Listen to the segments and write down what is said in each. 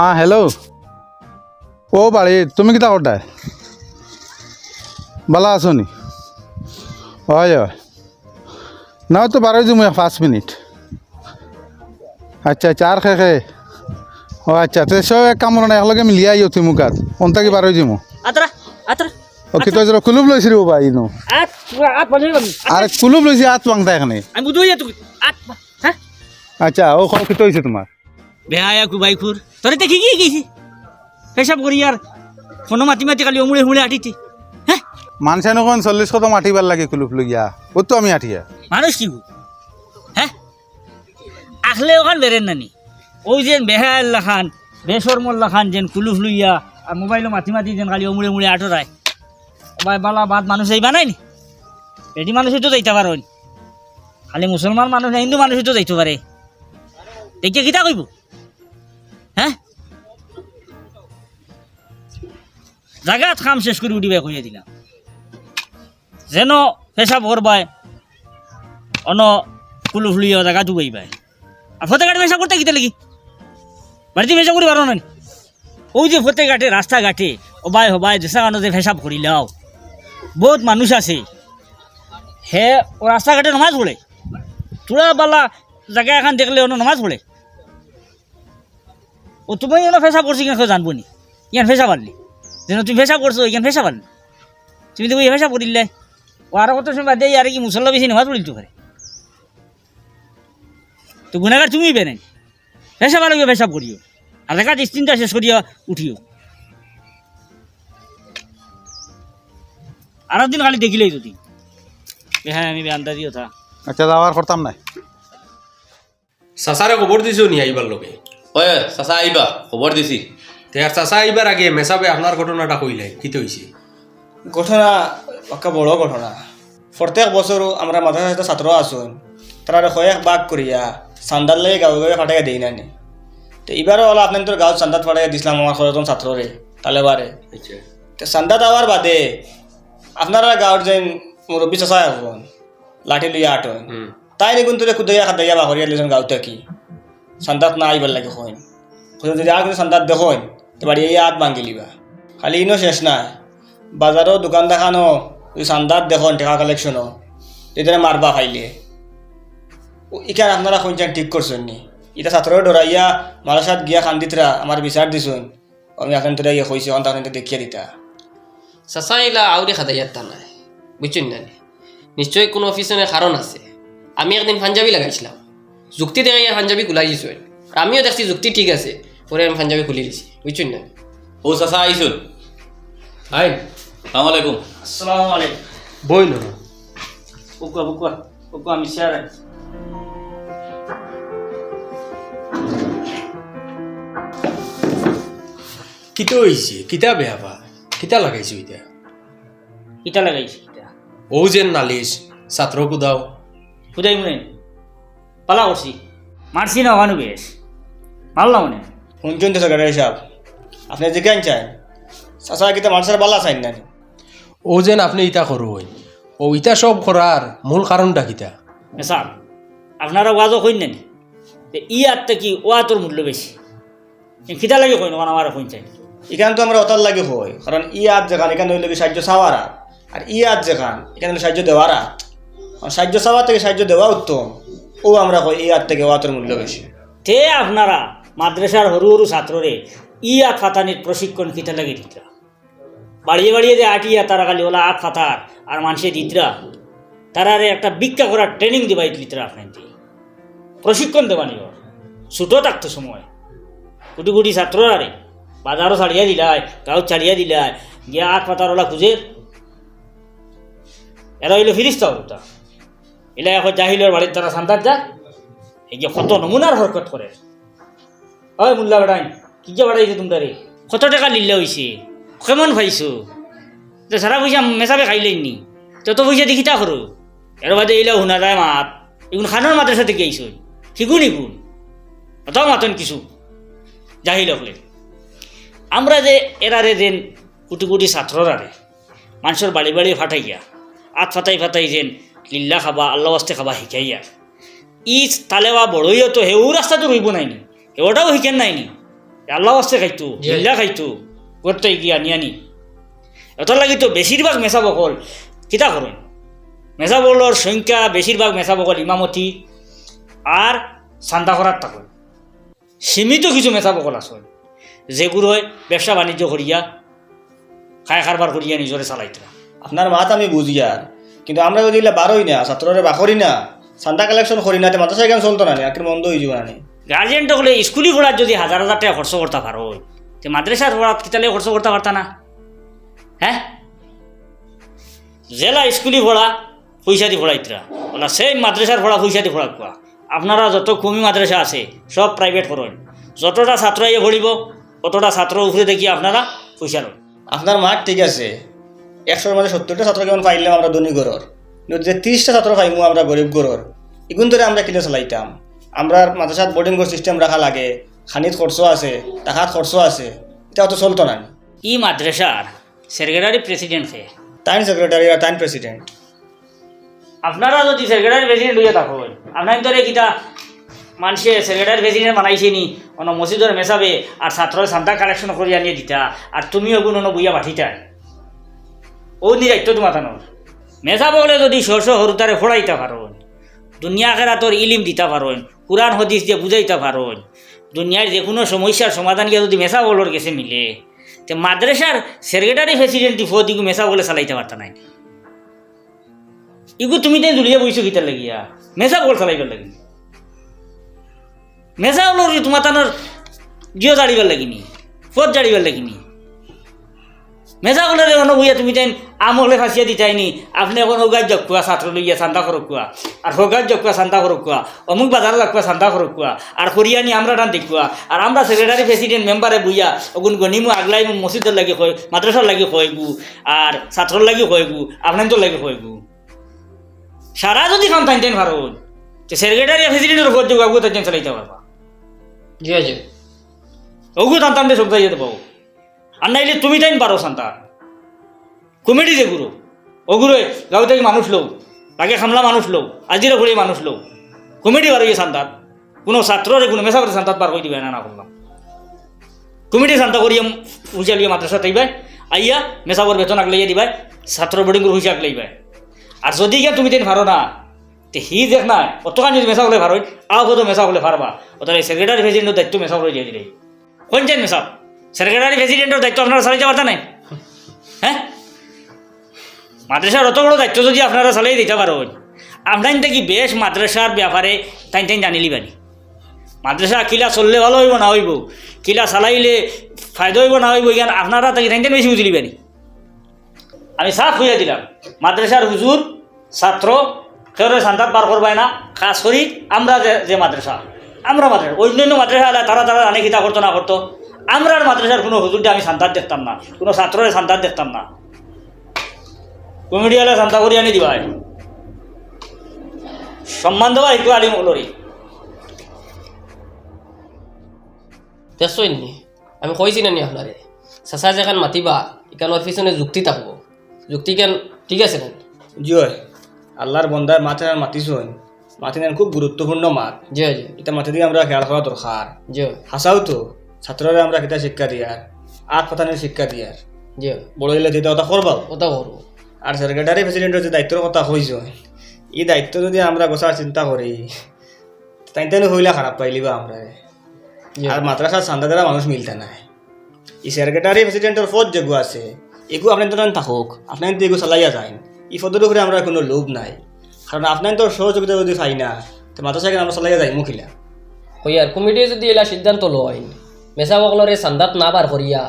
হ্যাঁ হ্যালো ও বাড়ি তুমি কিতা করতায় ভালো আছো নি হয় হয় না তো বারোই দিম পাঁচ মিনিট আচ্ছা আচ্ছা আর খে খে ও আচ্ছা তো সব এক কাম না একলগে মিলিয়ে আইও তুই মুখাত অন্তা কি বারোই দিম আতরা আতরা ও কি তই যেন কুলুপ লৈছি রে বাই নো আরে কুলুপ লৈছি আত পাংতা এখানে আমি হ্যাঁ আচ্ছা ও কি হয়েছে তোমার বেহায়া কুবাই খুর তোরে দেখি কি গেছি পেশাব করি আর ফোনো মাতি মাতি কালি অমুড়ে হুমুড়ে আটিতি হ্যাঁ মানুষের নখন চল্লিশ কত মাটিবার লাগে কুলুপ লগিয়া। ও তো আমি আঠিয়া মানুষ কি? হ্যাঁ আখলে ওখান বেরেন নানি। ওই যেন বেহায়াল্লা খান বেসরমল্লা খান যেন কুলুফ লইয়া আর মোবাইলে মাতি মাতি যেন খালি অমুড়ে মুড়ে আটরায় বাই বালা বাদ মানুষ এই বানায়নি রেডি মানুষ তো যাইতে পারো খালি মুসলমান মানুষ হিন্দু মানুষ তো যাইতে পারে দেখিয়া কিতা কইব হ্যাঁ? জাগাত খাম শেষ করে উঠিবে কইয়া দিলাম যেন পেশাব করবায় অন কুলুফ লইয়া জাগা ডুবাইবাই আর ফতে ঘাটে পেশাব করতে কিতে লাগি? বাড়িতে পেশাব করি পারো না ওই যে ফতে ঘাটে রাস্তা ঘাটে ওবাই হবাই দেশা কানো যে পেশাব করিলাও বহুত মানুষ আছে। হে ও রাস্তা ঘাটে নমাজ পড়ে তোরা বালা জায়গা এখন দেখলে অন্য নমাজ পড়ে ও তুমি এনে পেশাব করছি কেন জানব নি। ইয়ান পেশাব আনলি যেন তুমি পেশাব করছ ইয়ান পেশাব আনলি তুমি তো ওই পেশাব করিলে ও আরও কত সময় বাদ দিয়ে আর কি মুসল্লা বেশি নমাজ পড়িল তো পারে তো গুণাগার তুমি বেনেন পেশাব আলো পেশাব করিও আর দেখা স্টিনটা শেষ করিয়া উঠিও। আর দিন খালি দেখিলেই যদি হ্যাঁ আমি আন্দাজ দিও আচ্ছা যাওয়ার করতাম নাই চাচারে খবর দিছো নি আইবার লগে? হয় চাচা আহিবা খবৰ দিছি। তে আর চাচা আইবার আগে মেসাবে আপনার ঘটনাটা কইলে কিতে হইছে ঘটনা একটা বড় ঘটনা। প্রত্যেক বছর আমরা মাদ্রাসা ছাত্র আসুন তারা কয়েক বাঘ করিয়া চান্দার লাগে গাঁৱে গাঁৱে ফাটাই দেই নানি। তো এবারও হলো আপনার তোর গাঁৱত চান্দাত ফাটাই দিছিলাম আমার কয়েকজন ছাত্ররে তালেবারে আচ্ছা। তো চান্দা দেওয়ার বাদে আপনারা গাঁৱৰ যেন মুরব্বী চাচা এখন লাঠি লইয়া আটন তাই নিগুণ তোরে কুদাইয়া খাদাইয়া বাহরিয়া লেজন গাঁৱতে কি চান্দাত না আইবার লাগে হইন যদি আর কিন্তু চান্দাত দেখুন তো বাড়ি এই হাত ভাঙি লিবা। খালি ইনো শেষ নাই। বাজারও, দোকান দেখানো, যদি চান্দাত দেখুন টেকা কালেকশনও তেতিয়া মারবা খাইলে। ইখান আপনারা শুনছেন ঠিক করছেন নি। এটা ছাত্র ডরাইয়া, মালসাত গিয়া খান্দিতরা আমার বিচার দিছুন। আমি এখন তোরা ইয়ে কইছি অন্ত দেখিয়ে দিতা। চাচা ইলা আউরি খাদাইয়ার তা নাই। বুঝছেন না? নিশ্চয়ই কোনো অফিসনে কারণ আছে। আমি একদিন পাঞ্জাবি লাগাইছিলাম। যুক্তি দেখাইয়া পাঞ্জাবি খুলাই দিছো আমিও দেখছি যুক্তি ঠিক আছে পরে আমি পাঞ্জাবি খুলি দিছি বুঝছেন না? ও চাচা আহিছোন। আইন সালাম আলাইকুম আসসালামু আলাইকুম বই না বুকুয়া বুকুয়া বুকুয়া আমি শেয়ার কিতে হইছে কিতা বেয়া পা কিতা লাগাইছো এটা ইটা লাগাইছি ইটা ও যেন নালিশ ছাত্র কুদাও খুদাই মনে পালা করছি। মারছি না ওখানে বেশ। মারলাম মনে শুনছেন তো সেক্রেটারি সাহেব আপনি জিজ্ঞান চান? চাচা কিতা মানুষের বালা চাই না? ও যেন আপনি ইটা করুন ও ইতা সব করার মূল কারণটা কিতা? স্যার আপনারা ওয়াজও কইন নেন। ই আত্মা কি ও আতর মূল্য বেশি। খিদা লাগে কইন ওখানে আমার কইন চাই এখান তো আমরা অতার লাগে হয় কারণ ই আজ যেখান এখানে হইলে সাহায্য চাওয়ার। আর ই আজ যেখান এখানে সাহায্য দেওয়ার। আর সাহায্য চাওয়ার থেকে সাহায্য দেওয়া উত্তম। ও আমরা কই, এই হাত থেকে ও হাতের মূল্য বেশি। তে আপনারা, মাদ্রাসার সরু সরু ছাত্ররে, ই আত ফাতানির প্রশিক্ষণ কিতা লাগে দিতরা বাড়িয়ে বাড়িয়ে যে আটিয়া তারা খালি ওলা আত ফাতার আর মানুষে দিতরা তারা তারারে একটা ভিক্ষা করার ট্রেনিং দিবাই দিতরা আপনার প্রশিক্ষণ দেবানি ওর ছুটো থাকতো সময়। কুটি কুটি ছাত্ররা রে বাজারও ছাড়িয়া দিলাই গাঁও ছাড়িয়া দিলাই, গিয়া আত ওলা খুঁজে। এরা হইল ফিরিস্তা ওটা এলা এখন জাহিলের বাড়ির তারা সান্তার যা, এই যে কত নমুনার হরকত করে। ওই মুল্লা বেড়াই কি যে বেড়াইছে তোমরা কত টাকা নিলে হয়েছে কেমন পাইছো? তো সারা পয়সা মেসাবে খাইলেই নি। তত পয়সা দেখি তা করো। এর বাদে এইলা শুনা যায় মাত। এগুন খানোর মাতের সাথে গেইছো শিখুন ইগুন। অতাও মাতন কিছু। জাহিল হলে। আমরা যে এরারে যেন কোটি কোটি ছাত্ররা রে মানুষের বাড়ি বাড়ি ফাটাইয়া, আত ফাটাই ফাটাই যেন লিল্লা খাবা আল্লাহ আস্তে খাবা শিখাইয়া ই তালে তালেবা বড়ইও তো হেউ রাস্তাটো রইব নাইনি। ওটাও শিখেন নাইনি। আল্লাহ আসতে খাইতো জিল্লা খাইতো। করতে গিয়া নিয়ানি এত লাগি তো বেশিরভাগ মেসা বকল কিতা করেন মেসা বকলর সংখ্যা বেশিরভাগ মেসা বকল ইমামতি আর চান্দা করার থাকুন সীমিত কিছু মেসা বকল আসল যেগুলোয় ব্যবসা বাণিজ্য করিয়া খায় কারবার করিয়া নিজরে চালাইতরা আপনার মাত আমি বুঝি আর কিন্তু আমরা যদি এগুলা বারোই না ছাত্ররে বাকরি না চান্দা কালেকশন করি না মাদ্রাসা কেন চলতো না আখের মন্দ হয়ে যাবে না গার্জিয়ানটা হলে স্কুলি পড়ার যদি হাজার হাজার টাকা খরচ করতে পারো। তে মাদ্রাসার পড়াত কিতালে খরচ করতে পারতা না? হ্যাঁ? জেলা স্কুলি পড়া পয়সা দি পড়াইতরা ওলা সেই মাদ্রাসার পড়া পয়সা দি পড়া কোয়া। আপনারা যত কমি মাদ্রাসা আছে সব প্রাইভেট করেন। যতটা ছাত্র ইয়ে পড়িব অতটা ছাত্র উপরে দেখি আপনারা পয়সা লন আপনার মাঠ ঠিক আছে একশোর মধ্যে সত্তরটা ছাত্র কেমন পাইলাম আমরা ধনী গরর? যে তিরিশটা ছাত্র পাইমু আমরা গরিব গরর। এগুন ধরে আমরা কিনে চালাইতাম। আমরা মাদ্রাসাত বোর্ডিং সিস্টেম রাখা লাগে খানিত খরচ আছে টাকাত খরচ আছে এটা তো চলতো না ই মাদ্রাসার সেক্রেটারি প্রেসিডেন্ট হে। টাইম সেক্রেটারি আর টাইম প্রেসিডেন্ট আপনারা যদি সেক্রেটারি প্রেসিডেন্ট হইয়া থাকুন আপনার ধরে কিতা মানুষে সেক্রেটারি প্রেসিডেন্ট বানাইছে নি অন মসজিদের মেসাবে আর ছাত্রের সান্তা কালেকশন করিয়া নিয়ে দিতা আর তুমিও গুণ অন বইয়া পাঠিতা ও নি দায়িত্ব তোমার তানোর মেসা বলে যদি শস্য হরুতারে ফোড়াইতে পারুন দুনিয়া খেরা তোর ইলিম দিতে পারুন কোরআন হদিস দিয়ে বুঝাইতে পারুন দুনিয়ার যে কোনো সমস্যার সমাধান গিয়া যদি মেসা বলোর কাছে মিলে, তে মাদ্রাসার সেক্রেটারি প্রেসিডেন্ট ফদ ইগু মেসা বলে চালাইতে পারতা নাই। ইগু তুমি তাই জুলিয়া বইছো কিতার লাগিয়া মেসা বল চালাইবার লাগি। মেসা হলো তোমার তানোর জিও জাড়িবার লাগিনি ফত জাড়িবার লাগিনি মেজা বলে রে অন বইয়া তুমি তাই আমলে ফাঁসিয়া দিতাইনি আপনি এখন হোগার যোগ কুয়া ছাত্র লইয়া চান্দা করক কুয়া আর হোগার যোগ কুয়া চান্দা করক কুয়া অমুক বাজার লাগ চান্দা করক কুয়া আর করিয়ানি আমরা টান দেখুয়া আর আমরা সেক্রেটারি প্রেসিডেন্ট মেম্বারে বইয়া অগুন গনিমু আগলাই মসজিদের লাগি কয় মাদ্রাসার লাগি কয়গু আর ছাত্রর লাগি কয়গু আপনার লাগি কয়গু সারা যদি কাম টাইন ভারত তো সেক্রেটারি প্রেসিডেন্টের ভোট যোগ আগুন তাই চালাইতে পারবা জি জি ওগু টান সব যাই যেতে পাবো আর নাইলে তুমি টাইম পারো সান্তান কমেডি যে গুরু। ও গুরু গাঁও থেকে মানুষ লোক লাগে খামলা মানুষ লোক আজিরা ঘুরে মানুষ লোক। কমেডি বার হয়ে সান্তান কোনো ছাত্ররে কোনো মেসা করে সান্তাত বার করে দিবে না না করলাম কমিটি শান্ত করিয়া পয়সা লিয়ে মাদ্রাসা তাইবাই আইয়া মেসাবর বেতন আগলাইয়া দিবাই ছাত্র বোর্ডিং করে পয়সা আগলাইবাই। আর যদি গিয়া তুমি দিন ভারো না, তে হি দেখ না অতখান যদি মেসা বলে ভারো আও কত মেসা বলে পারবা ওদের সেক্রেটারি প্রেসিডেন্টের দায়িত্ব মেসা করে দিয়ে দিলে কোন মেসাব সেক্রেটারি প্রেসিডেন্টের দায়িত্ব আপনারা চালাইতে পারতেন নাই হ্যাঁ মাদ্রাসার অত বড় দায়িত্ব যদি আপনারা চালাই দিতে পারেন আপনার কি বেশ মাদ্রাসার ব্যাপারে তাই তাই জানিলি বানি মাদ্রাসা কিলা চললে ভালো হইব, না হইব? কিলা চালাইলে ফায়দা হইব, না হইব? এখানে আপনারা তাকে তাই বেশি বুঝলি বানি আমি সাফ হইয়া দিলাম। মাদ্রাসার হুজুর ছাত্র কেউ সান্তাত বার করবাই না খাস করি আমরা যে মাদ্রাসা আমরা মাদ্রাসা অন্যান্য মাদ্রাসা তারা তারা জানে কিতা করতো না করতো আমরা আর মাদ্রাসার কোনো হুজুরটা আমি সান্তাত দেখতাম না। কোনো ছাত্রের সান্তাত দেখতাম না। কমিটি হলে সান্তা করি আনি দিবাই। সম্মান দেওয়া একটু আলিম হলরি। দেখছই আমি কইছি না নি আপনারে? চাচা যেখান মাতিবা এখানোর পিছনে যুক্তি থাকব যুক্তি কেন? ঠিক আছে না জয় আল্লাহর বন্দায় মাথে মাতিছুন মাতি নেন খুব গুরুত্বপূর্ণ মাত জি জি এটা মাথা দিয়ে আমরা খেয়াল করা দরকার। জি হাসাও তো। ছাত্ররা আমরা কিতা শিক্ষা দিয়ার আট পাতানের শিক্ষা দিয়ার জি। বড় হইলে যেটা কথা করবাও ওটা করব আর সেক্রেটারি প্রেসিডেন্টের যে দায়িত্বের কথা কইছ এই দায়িত্ব যদি আমরা গোসার চিন্তা করি তাই তাই হইলে খারাপ পাইলিবা আমরা। জি। আর মাদ্রাসার চান্দা দ্বারা মানুষ মিলতে নাই। এই সেক্রেটারি প্রেসিডেন্টের পদ যেগু আছে এগু আপনার তো থাকুক আপনার তো এগু চালাইয়া যায় এই পদের উপরে আমরা কোনো লোভ নাই। কারণ আপনার তো সহযোগিতা যদি পাই না তো মাদ্রাসাকে আমরা চালাইয়া যাই মুখিলা হইয়ার কমিটিয়ে যদি এলা সিদ্ধান্ত লয় মেসা বকলরে চান্দাত না বার করিয়া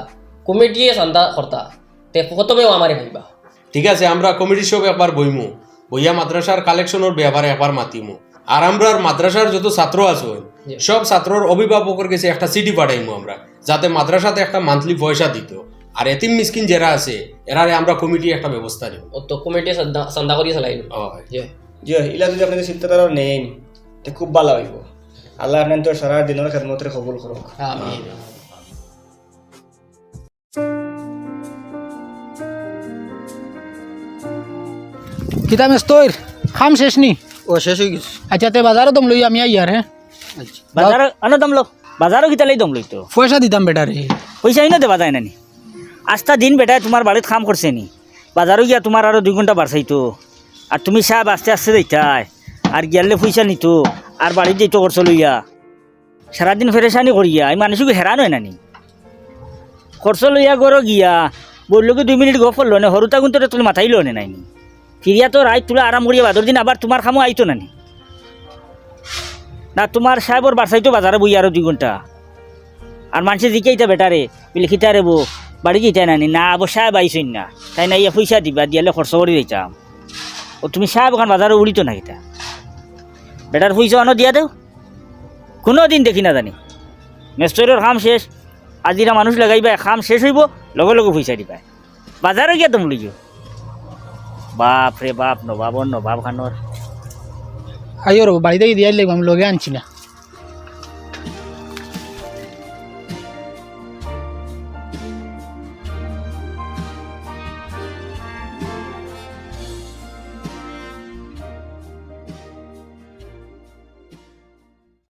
কমিটিয়ে চান্দা কর্তা তে প্রথমেও আমারে ভাইবা ঠিক আছে আমরা কমিটি সব একবার বইমু। বইয়া মাদ্রাসার কালেকশনের ব্যাপারে একবার মাতিমু। আর আমরা মাদ্রাসার যত ছাত্র আছে সব ছাত্রর অভিভাবকের কাছে একটা চিঠি পাঠাইমু আমরা যাতে মাদ্রাসাতে একটা মান্থলি পয়সা দিত। আর এতিম মিসকিন যারা আছে এরারে আমরা কমিটি একটা ব্যবস্থা নিব তো কমিটি চান্দা চান্দা করিয়া চালাইল। হয়। জি ইলা যদি আপনাদের চিন্তাধারা নেন তো খুব ভালো হইব। আল্লাহ আপনার তো সারা দিনের খেদমতের কবুল করুক আমিন। কিতা খাম শেষ নি? ও শেষ হয়ে গেছে। আচ্ছা তে বাজারও দম লই আমি আইয়ার হ্যাঁ বাজার আনো দাম লো বাজারও কিতালেই দম লইতো পয়সা দিতাম বেটারে পয়সা না দেওয়া যায় না নি আস্থা দিন বেটায় তোমার বাড়িতে কাম করছে নি। বাজারও গিয়া তোমার আরও দুই ঘণ্টা বাড়ছাইতো আর তুমি সাহেব আস্তে আস্তে যাইতাই আর গিয়ালে পয়সা নিত। আর বাড়িতে যেত খরচ লইয়া, সারাদিন ফেরেশানি করিয়া, এই মানুষকে হেরান হয় নানি খরচ লইয়া গরো গিয়া বললোকে দুই মিনিট গপ করল না হরুতা কিন্তু তুমি মাথাই লো নে নাইনি ফিরিয়া তো রাত তুলা আরাম করিয়া বাদর দিন আবার তোমার খামো আইতো নানি না? তোমার সাহেবর বাড়ছাইতো বাজারে বই আরও দুই ঘণ্টা আর মানুষে জিকাইতা বেটারে বলে খিতা রে বো বাড়ি যেতে নানি না আবো সাহেব আইসইন না। তাই না, ইয়া পয়সা দিবা, দিয়ালে খরচ করে দিতাম ও তুমি সাহেব ওখান বাজারে উড়িত না কিতা বেটার পয়সা অন দিয়া দেও। কোনো দিন দেখি না জানি মেস্তরের কাম শেষ আজিরা মানুষ লাগাইবা খাম শেষ হইব, লগে লগে পয়সা দিবা বাজারে গিয়া তুমি লইও বাপ রে বাপ নবাবর নবাব খানোর আইও রো বাড়ি থেকে দিয়ে লাগবো, আমি লগে আনছি না।